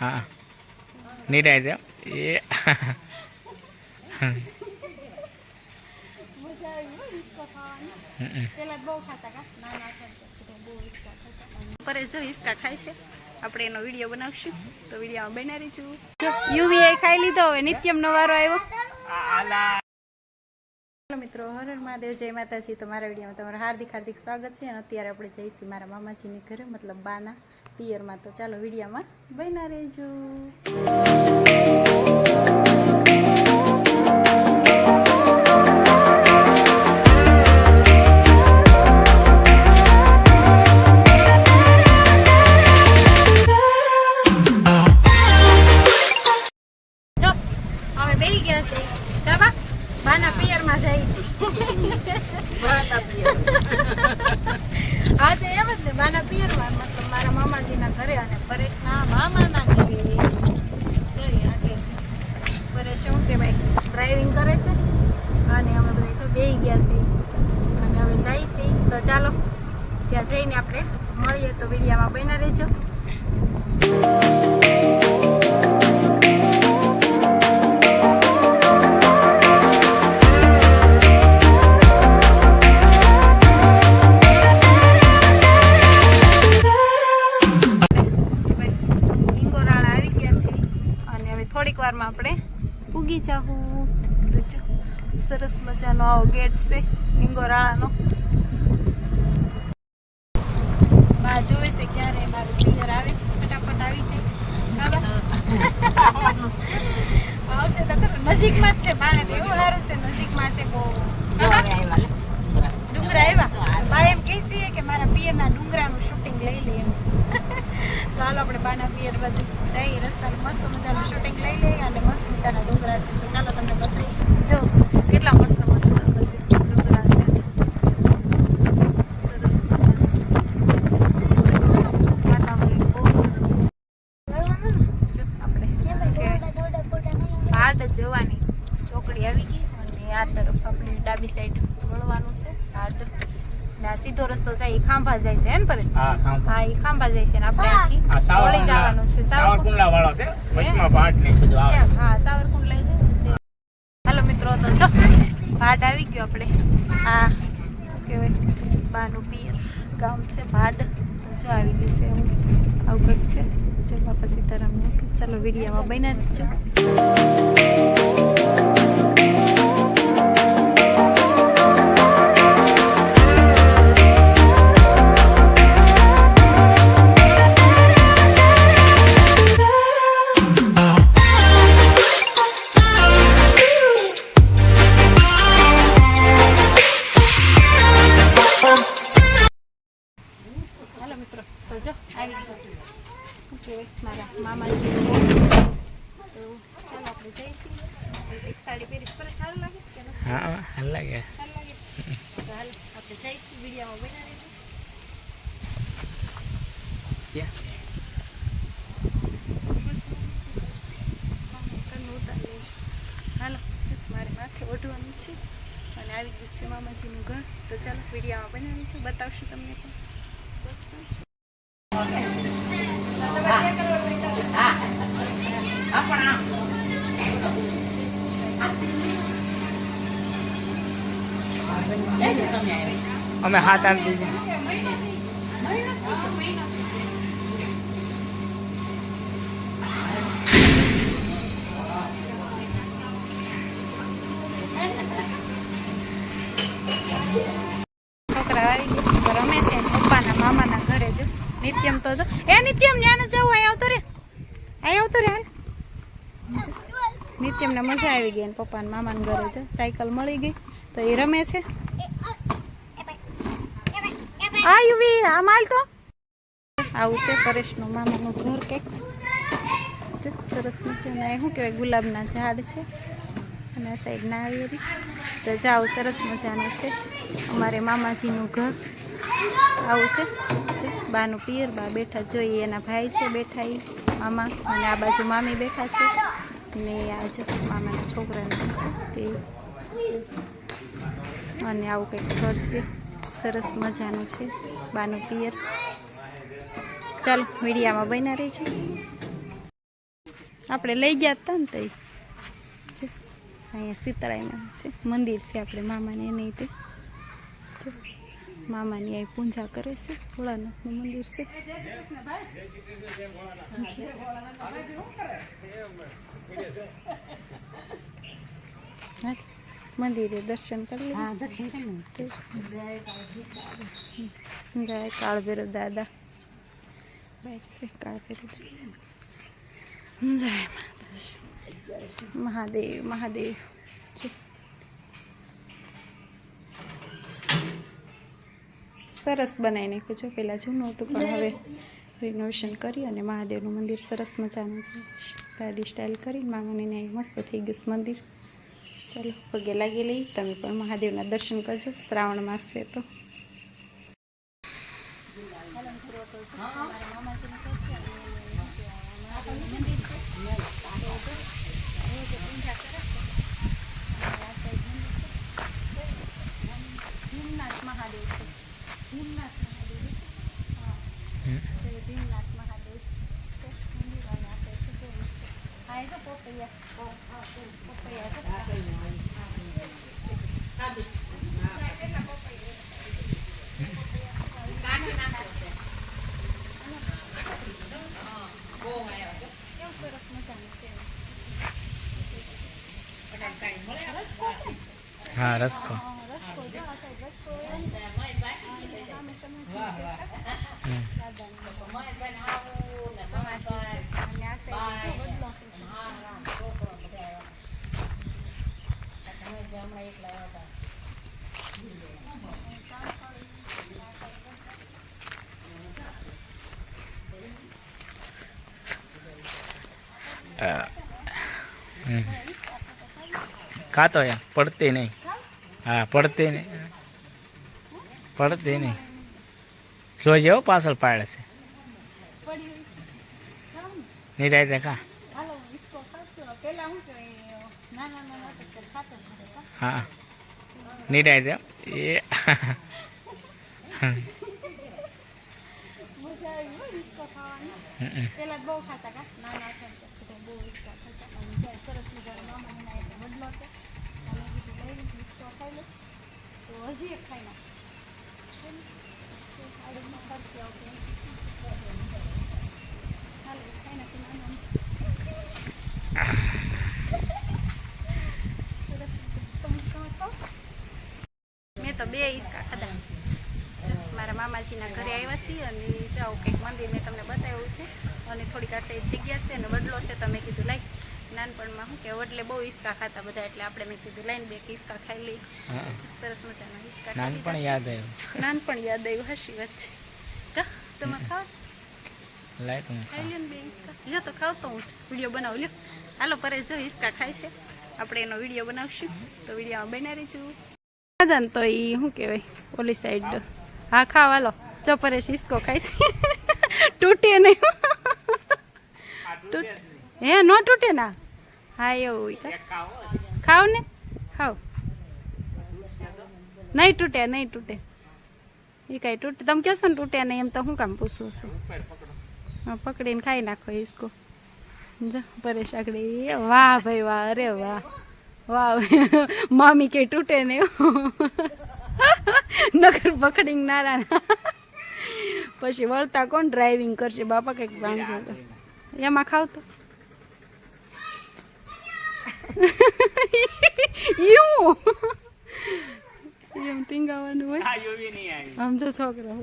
હા. એ મજા આવી ખાતા પરે જો હિસકા ખાય છે. આપણે એનો વીડિયો બનાવશું. તો વીડિયો બના રહીશું જો યુવી ખાઈ લીધો. હવે નિત્યમ નો વારો આવ્યો મિત્રો હર હર મહાદેવ જય માતાજી. તો મારા વિડીયોમાં તમારું હાર્દિક હાર્દિક સ્વાગત છે. અને અત્યારે આપણે જઈશું મારા મામાજીની ઘરે મતલબ બાના. પિયરમાં તો ચાલો વિડીયોમાં બન્યા રહેજો. બાના પિયરમાં જઈશું હા તો એમ જ ને બાના પિયરમાં મતલબ મારા મામાજીના ઘરે અને પરેશના મામાના ઘરે જોઈએ આગે પરેશ શું કહેવાય ડ્રાઇવિંગ કરે છે અને અમે બધા જો બેહી ગયા છે અને હવે જઈશી તો ચાલો ત્યાં જઈને આપણે મળીએ તો વિડીયામાં બન્યા રહેજો આવો ગેટ છે ઈંગોરાળાનો બા જોવે છે ક્યારે મારું પિયર આવે ફટાફટ આવી જાય આવશે તો ખરું નજીકમાં જ છે બાને તો એવું સારું છે નજીકમાં છે બહુ ડુંગરા આવ્યા બા એમ કહેશે કે મારા પિયરના ડુંગરાનું શૂટિંગ લઈ લઈએ તો હાલો આપણે બાના પિયર બાજુ જઈએ. રસ્તાનું મસ્ત મજાનું શૂટિંગ લઈ લઈએ અને મસ્ત મજાના ડુંગરા છે તો ચાલો તમને બતાવીએ જો કેટલા મસ્ત મસ્ત હજુ ડુંગરા છે સરસ મજાનું વાતાવરણ બહુ સરસ જો આપણે કે પાડ જવાની ચોકડી આવી ગઈ અને આ તરફ આપણે ડાબી સાઈડ વળવાનું છે પાડ ને આ સીધો રસ્તો જાય ઈ ખાંભા જાય છે હે ને પરેશ? હા ખાંભા. હા ઈ ખાંભા જાય છે ને આપણે આખી. આ જવાનું છે સાવરકુંડલા સાવરકુંડ સાવરકુંડલા વાળો છે વચમાં ભાટ ને બધું આવે. હા સાવરકુંડ લઈ જાય હાલો મિત્રો તો જો ભાટ આવી ગયો આપણે. હા શું કહેવાય બાનું પિયર ગામ છે ભાડ. તો જો આવી ગયું છે આવું કંઈક છે. ચલો પછી સીતારામનું. ચાલો વિડીયોમાં બન્યા જ લઈશું હાલો મારે માથે ઓઢવાનું છે અને આવી ગયું છે મામાજીનું ઘર. તો ચાલો વિડીયોમાં બનાવી છું બતાવશું તમને પણ. અમે હાથ આપી દીધી છોકરા આવી રમે છે પપ્પાના મામાના ઘરે જો. નિત્યમ તો જો. એ નિત્યમ ન્યા ન જવું? અહીં આવતો રે. અહીં આવતો રે, હાલ. નિત્યમને મજા આવી ગઈ ને પપ્પાના મામાના ઘરે જો. સાયકલ મળી ગઈ. તો એ રમે છે. આ યુવી આ માલ તો. આવું છે પરેશનું મામાનું ઘર કંઈક. સરસ મજાના. શું કહેવાય? ગુલાબના ઝાડ છે. અને આ સાઈડ નાળિયેરી તો જાઓ, સરસ મજાનું છે. અમારે મામાજીનું ઘર આવું છે. બાનું પિયર, બા બેઠા જોઈએ. એના ભાઈ છે, બેઠા એ મામા અને આ બાજુ મામી બેઠા છે. ને આ જો, મામાના છોકરાને છે. તે અને આવું કંઈક ઘર છે. સરસ મજાનું છે. બાનું પિયર. ચાલો, મીડિયામાં બન્યા રહીશું આપણે લઈ ગયા હતા ને તઈ? અહીંયા સીતળાઈના છે. મંદિર છે આપણે મામાને એને તે. મામાની અહીં પૂજા કરે છે. ભોળાનાથનું મંદિર છે. મંદિરે દર્શન કરી દર્શન કરી દાદા. કાળભેરો જાય માતા મહાદેવ મહાદેવ. સરસ બનાવી નાખ્યું છે પહેલાં જૂનું હતું પણ હવે રિનોવેશન કરી અને મહાદેવનું મંદિર સરસ મજાનું છે. દાદી સ્ટાઇલ કરી મામાને મસ્ત થઈ ગયું છે મંદિર. ચાલો પગે લાગી લઈ તમે પણ મહાદેવના દર્શન કરજો. શ્રાવણ માસ છે તો. ભીમનાથ મહાદેવ છે ભીમનાથ મહાદેવ છે મંદિર છે બહુ મસ્ત. હા એ તો પોપૈયા છે રસ્તો જો આ સાઈડ રસ્તો હોય ને, આ સામે તમે દાદાની સમાધિ છે. અને આ સાઈડ જો વડલો છે. હમ. ખાતો યા પડતે નહીં હા, પડતી નહીં પડતી નહીં જોજે પાછળ પાડે છે પડી હોય. ખાઓ ને. નિરાયતે ખા હાલો હિચકો ખાશો પેલા શું કહેવાય નાના નાના હતા ત્યારે ખાતા જ હતા. હા નિરાયતે તો બે હિસકા ખાધા. મારા મામાજીના ઘરે આવ્યા છીએ અને જાઓ કંઈક મંદિર મેં તમને બતાવ્યું છે. અને થોડીક આ સાઈડ જગ્યા છે અને વડલો છે તમે કીધું લાઈ નાનપણમાં શું કે વડલે બહુ હિસકા ખાતા બધા એટલે આપણે મેં કીધું લાઈને બે હિસકા ખાઈ લઈ સરસ મજાના હિસકા નાનપણ યાદ આવ્યું. નાનપણ યાદ આવ્યું હસી વાત છે. કા તમે ખાવ લાય તું ખાઈ લ્યો ને બે હિસકા લ્યો તો ખાવ તો હું વીડિયો બનાવું લ્યો. હાલો પરે જો હિસકા ખાય છે. આપણે એનો વીડિયો બનાવશું. તો વિડીયોમાં બનાવી રહીશું દાદા તો એ શું કહેવાય, ઓલી સાઈડ હા, ખાવ, હાલો. જો પરેશ હિસકો ખાઈશ તૂટે નહીં. હે, ન તૂટે ના હા, એવું ખાવ ને? ખાવ. નહીં તૂટે નહીં તૂટે. એ કાંઈ તૂટે. તમે કહો છો ને તૂટે નહીં, એમ તો હું કામ પૂછું છું? હા, પકડીને ખાઈ નાખો હિસકો. જો, પરેશ આગળ વાહ ભાઈ, વાહ, અરે વાહ. વાહ મામી કે તૂટે ને નગર પકડીને નારા પછી વળતા કોણ ડ્રાઇવિંગ કરશે? બાપા કંઈક બાંધશે એમાં ખાવ તો એમ ટીંગાવાનું હોય. આમ જો છોકરા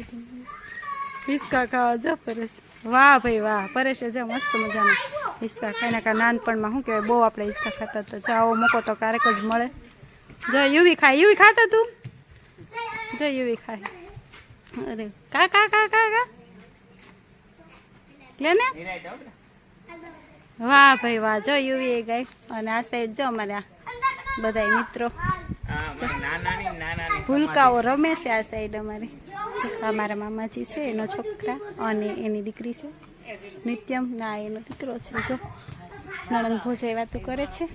પિસ્કા ખાવા જા પરેશ. વાહ ભાઈ વાહ. પરેશે જા મસ્ત મજાના. હિસકા ખાઈને કા નાનપણમાં શું કહેવાય, બહુ આપણે હિસ્સા ખાતા તો ચાવો મૂકો તો ક્યારેક જ મળે. જો, યુવી ખાય, યુવી ખાતા તું? જો, યુવી ખાય. અરે, કા કા કા કા કા? લે ને? વાહ ભાઈ, વાહ. જો, યુવી એ ગાય. અને આ સાઈડ જો અમારે બધા મિત્રો. ભૂલકાઓ રમે છે આ સાઈડ અમારે. અમારા મામાજી છે, એનો છોકરા અને એની દીકરી છે. નિત્યમ ના એનો દીકરો છે જો. નણંદ ભોજાઈ વાતો કરે છે.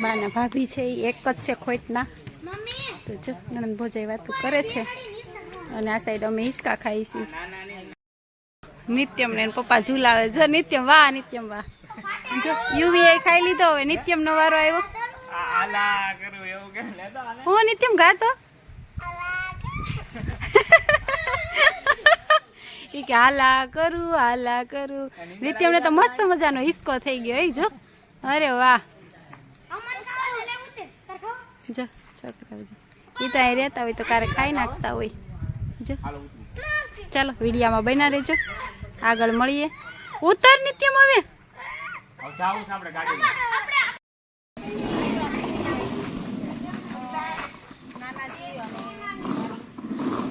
બાના ભાભી છે એ એક જ છે ખોટના. તો જો નણંદ ભોજાઈ વાતો કરે છે. અને આ સાઈડ અમે હિસકા ખાઈ છીએ નિત્યમ ને પપ્પા ઝુલાવે જો નિત્યમ વાહ નિત્યમ વાહ. જો યુવી એ ખાઈ લીધો. હવે નિત્યમ નો વારો આવ્યો. હું નિત્યમ ગાતો? કે હાલા કરું હાલા કરું. નિત્યમ ને તો મસ્ત મજાનો હિસ્કો થઈ ગયો એ જો. અરે વાહ. જો, છોકરા એ તો અહીં રહેતા હોય તો ક્યારે ખાઈ નાખતા હોય. જો. ચાલો, વિડીયામાં બના રહેજો. આગળ મળીએ. ઉતર, નિત્યમ, હવે. હવે જાવું છે આપણે ગાડી નાનાજી અને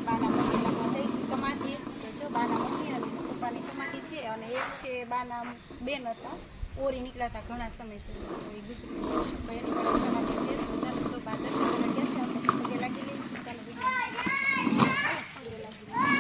બાના મમ્મીના સમાધિ તો જો બાના મમ્મી અને પપ્પાની સમાધિ છે અને એક છે બાના બેન હતા. ઓરી નીકળ્યા હતા ઘણા સમયથી. તો એ ગુજરી તો સમાધિ છે તો ચાલો જો બા દર્શન કરવા ગયા છે આપણે પગે લાગી લઈએ ચાલો વીડિયો પગે લાગી લઈએ.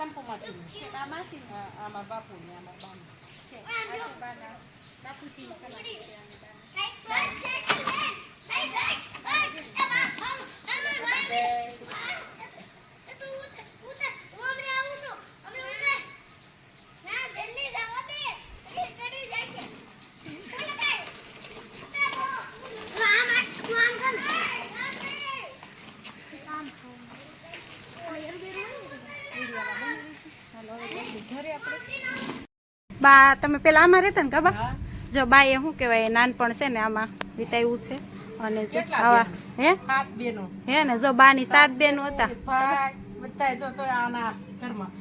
આ સંપુમાંથી છે. આ માસી આમાં બાપુ ને આમાં બાનું છે આ છે બાના બાપુજીની સમાધિ છે આની બાના. બા તમે પેલા આમાં રહેતા ને કાબા? જો બા એ શું કહેવાય નાનપણ છે ને આમાં વિતાવ્યું છે. અને જો આવા હે? હે ને જો બાની સાત બેનો હતા.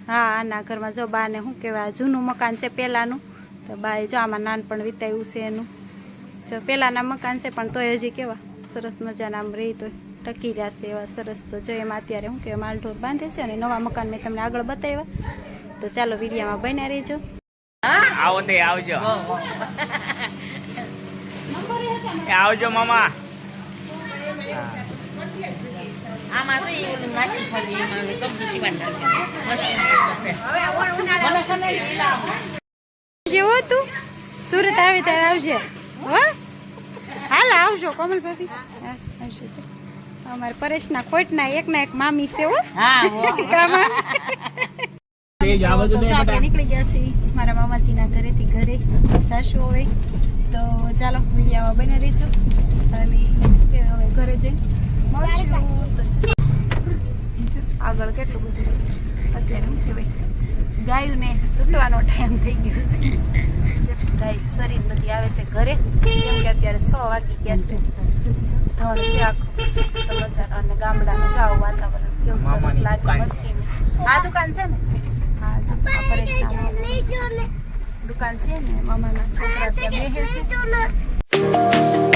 હા આના ઘરમાં. જો બાને શું કહેવાય જૂનું મકાન છે પેલાનું. તો બાએ જો આમાં નાનપણ વિતાવ્યું છે એનું. જો પેલાના મકાન છે પણ તોય હજી કેવા સરસ મજાના આમ રહી તો ટકી રહ્યા છે એવા સરસ. તો જો એમાં અત્યારે શું કહેવાય માલઢોર બાંધે છે અને નવા મકાન મેં તમને આગળ બતાવ્યા. તો ચાલો વિડીયામાં બન્યા રહેજો. આવો તે આવજો. આવજો મામા. આમાં તો જેવો સુરત આવે ત્યારે આવજે. હાલ આવજો કોમલ ભાભી. હા, આવજો. અમારે પરેશના ખોટના એકના એક મામી છે હો. હા હો. કામાં. આપણે નીકળી ગયા છીએ મારા મામાજીના ઘરેથી ઘરે. જાશું હવે. તો ચાલો વિડીયામાં બને રહેજો. અને કે હવે ઘરે જઈ આગળ કેટલું બધું અત્યારે શું કહેવાય ગાયુંને સૂટવાનો ટાઈમ થઈ ગયો છે. ગાય શરીર બધી આવે છે ઘરે. કેમ કે અત્યારે છ વાગી ગયા છે. ધણ છે આખું. સમાચાર અને ગામડાનું જાઓ વાતાવરણ. કેવું સરસ લાગે દુકાન આ દુકાન છે ને? દુકાન છે ને મામાના છોકરા ત્યાં બેહે છે.